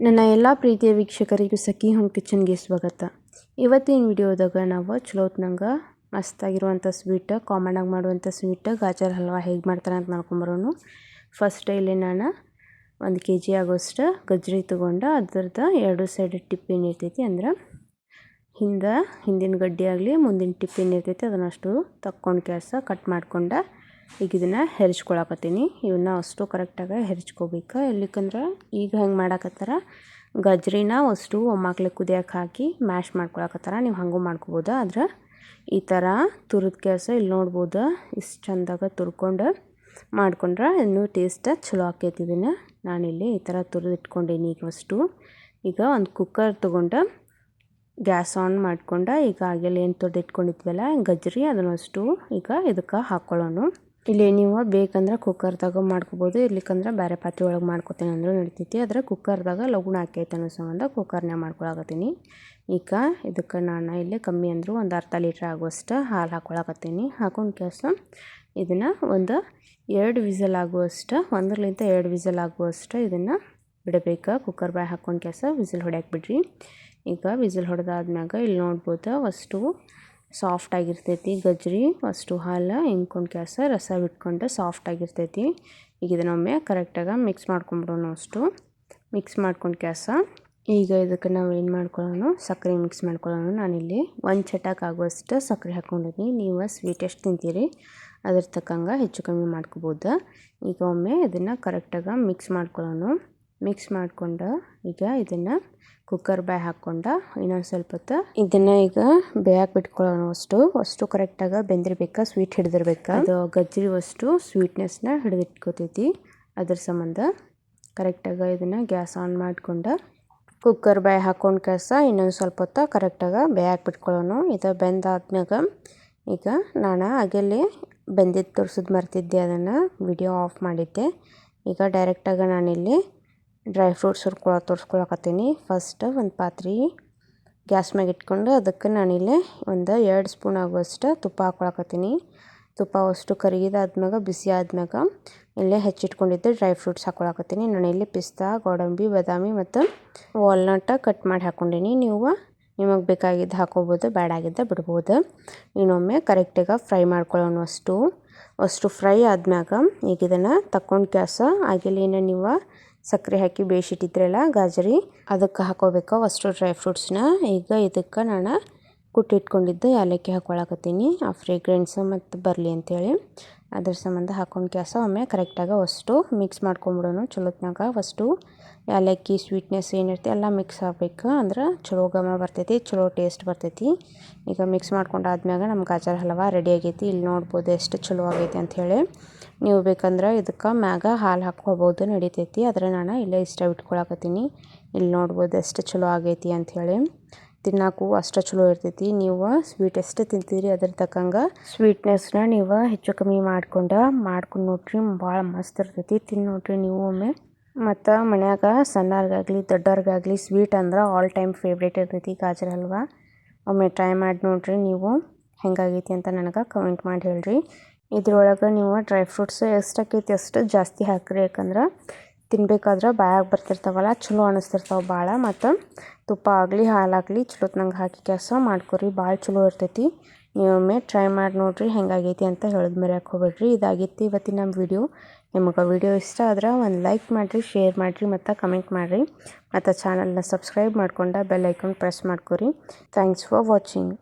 ನನ್ನ ಎಲ್ಲ ಪ್ರೀತಿಯ ವೀಕ್ಷಕರಿಗೂ ಸಖಿ ಹೋಮ್ ಕಿಚನ್ಗೆ ಸ್ವಾಗತ. ಇವತ್ತಿನ ವಿಡಿಯೋದಾಗ ನಾವು ಚಲೋತ್ನಂಗೆ ಮಸ್ತಾಗಿರುವಂಥ ಸ್ವೀಟ್ ಕಾಮನಾಗಿ ಮಾಡುವಂಥ ಸ್ವೀಟ್, ಗಾಜರ್ ಹಲ್ವಾ ಹೇಗೆ ಮಾಡ್ತಾರೆ ಅಂತ ಮಾಡ್ಕೊಂಬರೋನು ಫಸ್ಟ್ ಇಲ್ಲಿ ನಾನು ಒಂದು ಕೆ ಜಿ ಆಗೋಷ್ಟು ಗಜ್ಜರಿ ತೊಗೊಂಡು ಅದ್ರದ್ದು ಎರಡು ಸೈಡ್ ಟಿಪ್ಪಿನ ಇರ್ತೈತಿ ಅಂದ್ರೆ ಹಿಂದೆ ಹಿಂದಿನ ಗಡ್ಡೆ ಆಗಲಿ ಮುಂದಿನ ಟಿಪ್ಪಿನ ಏನಿರ್ತೈತಿ ಅದನ್ನಷ್ಟು ತಕ್ಕೊಂಡು ಕೆಲಸ ಕಟ್ ಮಾಡ್ಕೊಂಡು ಈಗ ಇದನ್ನು ಹೆರ್ಚ್ಕೊಳಕತ್ತೀನಿ. ಇವನ್ನ ಅಷ್ಟು ಕರೆಕ್ಟಾಗಿ ಹೆರ್ಚ್ಕೋಬೇಕು. ಎಲ್ಲಿಕಂದ್ರೆ ಈಗ ಹೆಂಗೆ ಮಾಡಾಕತ್ತಾರ? ಗಜ್ರಿನ ಅಷ್ಟು ಒಮ್ಮಾಕ್ಲೆ ಕುದಿಯಕ್ಕೆ ಹಾಕಿ ಮ್ಯಾಶ್ ಮಾಡ್ಕೊಳಕತ್ತಾರ. ನೀವು ಹಂಗೂ ಮಾಡ್ಕೋಬೋದು? ಆದ್ರೆ ಈ ಥರ ತುರಿದ ಕೆಲಸ ಇಲ್ಲಿ ನೋಡ್ಬೋದು? ಇಷ್ಟು ಚಂದಾಗ ತುರ್ಕೊಂಡು ಮಾಡ್ಕೊಂಡ್ರೆ ಇನ್ನೂ ಟೇಸ್ಟ್ ಚಲೋ ಆಕೈತಿ ಇದನ್ನು. ನಾನಿಲ್ಲಿ ಈ ಥರ ತುರಿದಿಟ್ಕೊಂಡೀನಿ ಈಗ ಅಷ್ಟು. ಈಗ ಒಂದು ಕುಕ್ಕರ್ ತೊಗೊಂಡು ಗ್ಯಾಸ್ ಆನ್ ಮಾಡ್ಕೊಂಡು ಈಗ ಆಗಲೇ ಏನು ತುರ್ದು ಇಟ್ಕೊಂಡಿದ್ವಲ್ಲ ಗಜ್ರಿ ಅದನ್ನಷ್ಟು ಈಗ ಇದಕ್ಕೆ ಹಾಕ್ಕೊಳ್ಳೋಣ ಇಲ್ಲಿ ನೀವು ಬೇಕಂದ್ರೆ ಕುಕ್ಕರ್ದಾಗ ಮಾಡ್ಕೋಬೋದು, ಇರ್ಲಿಕ್ಕಂದ್ರೆ ಬೇರೆ ಪಾತ್ರೆ ಒಳಗೆ ಮಾಡ್ಕೊತೀನಿ ಅಂದರೂ ನಡಿತೈತಿ. ಆದರೆ ಕುಕ್ಕರ್ದಾಗ ಲಗುಣ ಆಕೈತೆ ಅನ್ನೋ ಸಂಬಂಧ ಕುಕ್ಕರ್ನೇ ಮಾಡ್ಕೊಳಕತ್ತೀನಿ. ಈಗ ಇದಕ್ಕೆ ನಾನು ಇಲ್ಲಿ ಕಮ್ಮಿ ಅಂದರೂ ಒಂದು ಅರ್ಧ ಲೀಟ್ರ್ ಆಗುವಷ್ಟು ಹಾಲು ಹಾಕ್ಕೊಳಕತ್ತೀನಿ ಹಾಕೊಂಡು ಕೆಲಸ ಇದನ್ನು ಒಂದು ಎರಡು ವಿಸಲ್ ಆಗುವಷ್ಟು ಒಂದರಲಿಂದ ಎರಡು ವಿಸಲ್ ಆಗುವಷ್ಟು ಇದನ್ನು ಬಿಡಬೇಕು. ಕುಕ್ಕರ್ ಬಾಯ್ ಹಾಕೊಂಡು ಕೆಲಸ ವಿಸಿಲ್ ಹೊಡ್ಯಾಕೆ ಬಿಡ್ರಿ. ಈಗ ವಿಸಿಲ್ ಹೊಡೆದಾದ್ಮ್ಯಾಗ ಇಲ್ಲಿ ನೋಡ್ಬೋದು ಅಷ್ಟು ಸಾಫ್ಟ್ ಆಗಿರ್ತೈತಿ ಗಜ್ರಿ, ಅಷ್ಟು ಹಾಲು ಹಿಂಕೊಂಡು ಕ್ಯಾಸ ರಸ ಬಿಟ್ಕೊಂಡು ಸಾಫ್ಟ್ ಆಗಿರ್ತೈತಿ. ಈಗ ಇದನ್ನೊಮ್ಮೆ ಕರೆಕ್ಟಾಗಿ ಮಿಕ್ಸ್ ಮಾಡ್ಕೊಂಬಿಡೋಣ ಅಷ್ಟು. ಮಿಕ್ಸ್ ಮಾಡ್ಕೊಂಡು ಕ್ಯಾಸ ಈಗ ಇದಕ್ಕೆ ನಾವು ಏನು ಮಾಡ್ಕೊಳ್ಳೋಣ ಸಕ್ಕರೆ ಮಿಕ್ಸ್ ಮಾಡ್ಕೊಳ್ಳೋಣ ನಾನಿಲ್ಲಿ ಒಂದು ಚಟಕ್ಕೆ ಆಗುವಷ್ಟು ಸಕ್ಕರೆ ಹಾಕ್ಕೊಂಡಿದ್ದೀನಿ ನೀವು ಸ್ವೀಟ್ ಎಷ್ಟು ತಿಂತೀರಿ. ಅದ್ರ ತಕ್ಕಂಗೆ ಹೆಚ್ಚು ಕಮ್ಮಿ ಮಾಡ್ಕೋಬೋದು. ಈಗ ಒಮ್ಮೆ ಇದನ್ನು ಕರೆಕ್ಟಾಗಿ ಮಿಕ್ಸ್ ಮಾಡ್ಕೊಳ್ಳೋಣ ಮಿಕ್ಸ್ ಮಾಡಿಕೊಂಡು ಈಗ ಇದನ್ನು ಕುಕ್ಕರ್ ಬಾಯ್ ಹಾಕ್ಕೊಂಡು ಇನ್ನೊಂದು ಸ್ವಲ್ಪ ಹೊತ್ತು ಇದನ್ನು ಈಗ ಬೇಯಕ್ಕೆ ಬಿಟ್ಕೊಳ್ಳೋಣ ಅಷ್ಟು. ಅಷ್ಟು ಕರೆಕ್ಟಾಗಿ ಬೆಂದಿರ್ಬೇಕು ಸ್ವೀಟ್ ಹಿಡಿದಿರ್ಬೇಕು. ಅದು ಗಜ್ಜರಿ ಅಷ್ಟು ಸ್ವೀಟ್ನೆಸ್ನ ಹಿಡಿದಿಟ್ಕೋತೈತಿ. ಅದ್ರ ಸಂಬಂಧ ಕರೆಕ್ಟಾಗಿ ಇದನ್ನು ಗ್ಯಾಸ್ ಆನ್ ಮಾಡಿಕೊಂಡು ಕುಕ್ಕರ್ ಬಾಯ್ ಹಾಕ್ಕೊಂಡು ಕೆಲಸ ಇನ್ನೊಂದು ಸ್ವಲ್ಪ ಹೊತ್ತು ಕರೆಕ್ಟಾಗಿ ಬೇಯಕ್ಕೆ ಬಿಟ್ಕೊಳ್ಳೋಣ ಇದು ಬೆಂದಾದ್ಮ್ಯಾಗ ಈಗ ನಾನು ಅಗೆಲ್ಲಿ ಬೆಂದಿದ್ದು ತೋರಿಸೋದು ಮರ್ತಿದ್ದೆ ಅದನ್ನು ವಿಡಿಯೋ ಆಫ್ ಮಾಡಿದ್ದೆ. ಈಗ ಡೈರೆಕ್ಟಾಗಿ ನಾನಿಲ್ಲಿ ಡ್ರೈ ಫ್ರೂಟ್ಸ್ ಹುರ್ಕೊಳ ತೋರಿಸ್ಕೊಳಕತ್ತೀನಿ. ಫಸ್ಟ್ ಒಂದು ಪಾತ್ರೆ ಗ್ಯಾಸ್ ಮ್ಯಾಗ ಇಟ್ಕೊಂಡು ಅದಕ್ಕೆ ನಾನು ಇಲ್ಲಿ ಒಂದು ಎರಡು ಸ್ಪೂನ್ ಆಗುವಷ್ಟು ತುಪ್ಪ ಹಾಕ್ಕೊಳಕತ್ತೀನಿ ತುಪ್ಪ ಅಷ್ಟು ಕರಿಗಿದಾದ್ಮ್ಯಾಗ ಬಿಸಿ ಆದ್ಮ್ಯಾಗ ಇಲ್ಲೇ ಹೆಚ್ಚಿಟ್ಕೊಂಡಿದ್ದೆ ಡ್ರೈ ಫ್ರೂಟ್ಸ್ ಹಾಕ್ಕೊಳಕತ್ತೀನಿ ನಾನು ಇಲ್ಲಿ ಪಿಸ್ತಾ, ಗೋಡಂಬಿ, ಬಾದಾಮಿ ಮತ್ತು ವಾಲ್ನಟ್ ಕಟ್ ಮಾಡಿ ಹಾಕ್ಕೊಂಡೀನಿ ನೀವು ನಿಮಗೆ ಬೇಕಾಗಿದ್ದು ಹಾಕೋಬೋದು ಬ್ಯಾಡಾಗಿದ್ದ ಬಿಡ್ಬೋದು. ಇನ್ನೊಮ್ಮೆ ಕರೆಕ್ಟಾಗಿ ಫ್ರೈ ಮಾಡ್ಕೊಳ್ಳೋಣ ಅಷ್ಟು. ಅಷ್ಟು ಫ್ರೈ ಆದ್ಮ್ಯಾಗ ಈಗ ಇದನ್ನು ತಕ್ಕೊಂಡು ಕ್ಯಾಸ ಆಗಿಲೇನ ನೀವು ಸಕ್ಕರೆ ಹಾಕಿ ಬೇಯಿಸಿಟ್ಟಿದ್ರಲ್ಲ ಗಾಜರಿ ಅದಕ್ಕೆ ಹಾಕೋಬೇಕು ಅಷ್ಟು ಡ್ರೈ ಫ್ರೂಟ್ಸ್ನ ಈಗ ಇದಕ್ಕೆ ನಾನು ಕುಟ್ಟಿಟ್ಕೊಂಡಿದ್ದು ಏಲಕ್ಕಿ ಹಾಕ್ಕೊಳಕತ್ತೀನಿ ಆ ಫ್ರೇಗ್ರೆನ್ಸ್ ಮತ್ತು ಬರಲಿ ಅಂಥೇಳಿ ಅದ್ರ ಸಂಬಂಧ ಹಾಕೊಂಡು ಕ್ಯಾಸ ಒಮ್ಮೆ ಕರೆಕ್ಟಾಗಿ ಅಷ್ಟು ಮಿಕ್ಸ್ ಮಾಡ್ಕೊಂಬಿಡೋಣ ಚಲೋತ್ನಾಗ ಫಸ್ಟು ಏಲಕ್ಕಿ ಸ್ವೀಟ್ನೆಸ್ ಏನಿರುತ್ತೆ ಎಲ್ಲ ಮಿಕ್ಸ್ ಆಗಬೇಕು ಅಂದ್ರೆ ಚಲೋ ಘಮ ಬರ್ತೈತಿ, ಚಲೋ ಟೇಸ್ಟ್ ಬರ್ತೈತಿ. ಈಗ ಮಿಕ್ಸ್ ಮಾಡ್ಕೊಂಡಾದ್ಮ್ಯಾಗ ನಮ್ಮ ಗಾಜರ್ ಹಲ್ವಾ ರೆಡಿ ಆಗೈತಿ. ಇಲ್ಲಿ ನೋಡ್ಬೋದು ಎಷ್ಟು ಚಲೋ ಆಗೈತಿ ಅಂಥೇಳಿ ನೀವು ಬೇಕಂದ್ರೆ ಇದಕ್ಕೆ ಮ್ಯಾಗ ಹಾಲು ಹಾಕ್ಕೊಬೋದು ನಡಿತೈತಿ. ಆದರೆ ನಾನು ಇಲ್ಲೇ ಇಷ್ಟ ಇಟ್ಕೊಳಕತ್ತೀನಿ ಇಲ್ಲಿ ನೋಡ್ಬೋದು ಎಷ್ಟು ಚಲೋ ಆಗೈತಿ ಅಂಥೇಳಿ ತಿನ್ನಕ್ಕೂ ಅಷ್ಟು ಚಲೋ ಇರ್ತೈತಿ. ನೀವು ಸ್ವೀಟ್ ಎಷ್ಟು ತಿಂತೀರಿ ಅದ್ರ ತಕ್ಕಂಗೆ. ಸ್ವೀಟ್ನೆಸ್ನ ನೀವು ಹೆಚ್ಚು ಕಮ್ಮಿ ಮಾಡ್ಕೊಂಡು ಮಾಡ್ಕೊಂಡು ನೋಡ್ರಿ ಭಾಳ ಮಸ್ತ್ ಇರ್ತೈತಿ. ತಿಂದು ನೋಡ್ರಿ ನೀವು ಒಮ್ಮೆ. ಮತ್ತು ಮನ್ಯಾಗ ಸಣ್ಣವ್ರಿಗಾಗಲಿ ದೊಡ್ಡವ್ರಿಗಾಗಲಿ ಸ್ವೀಟ್ ಅಂದ್ರೆ ಆಲ್ ಟೈಮ್ ಫೇವ್ರೇಟ್ ಇರ್ತೈತಿ ಗಾಜರ್ ಹಲ್ವ. ಒಮ್ಮೆ ಟ್ರೈ ಮಾಡಿ ನೋಡ್ರಿ ನೀವು ಹೆಂಗಾಗೈತಿ ಅಂತ ನನಗೆ ಕಮೆಂಟ್ ಮಾಡಿ ಹೇಳ್ರಿ. ಇದ್ರೊಳಗೆ ನೀವು ಡ್ರೈ ಫ್ರೂಟ್ಸ್ ಎಷ್ಟು ಆಕೈತಿ ಅಷ್ಟು ಜಾಸ್ತಿ ಹಾಕ್ರಿ ಯಾಕಂದ್ರೆ ತಿನ್ಬೇಕಾದ್ರೆ ಬಾಯಾಗ ಬರ್ತಿರ್ತಾವಲ್ಲ, ಚಲೋ ಅನಿಸ್ತಿರ್ತಾವೆ ಭಾಳ ಮತ್ತು ತುಪ್ಪ ಆಗಲಿ, ಹಾಲಾಗಲಿ ಚಲೋತ್ನಂಗೆ ಹಾಕಿ ಕೆಲಸ ಮಾಡ್ಕೊರಿ ಭಾಳ ಚಲೋ ಇರ್ತೈತಿ. ನೀವೊಮ್ಮೆ ಟ್ರೈ ಮಾಡಿ ನೋಡಿರಿ, ಹೆಂಗಾಗೈತಿ ಅಂತ ಹೇಳಿದ ಮರ್ಯಾಕೆ ಹೋಗ್ಬೇಡ್ರಿ. ಇದಾಗಿತ್ತು ಇವತ್ತಿನ ನಮ್ಮ ವಿಡಿಯೋ. ನಿಮಗೆ ವಿಡಿಯೋ ಇಷ್ಟ ಆದ್ರೆ ಒಂದು ಲೈಕ್ ಮಾಡಿರಿ, ಶೇರ್ ಮಾಡಿರಿ, ಮತ್ತು ಕಮೆಂಟ್ ಮಾಡಿರಿ. ಮತ್ತು ಚಾನಲ್ನ ಸಬ್ಸ್ಕ್ರೈಬ್ ಮಾಡ್ಕೊಂಡು ಬೆಲ್ ಐಕನ್ ಪ್ರೆಸ್ ಮಾಡ್ಕೊರಿ. Thanks for watching.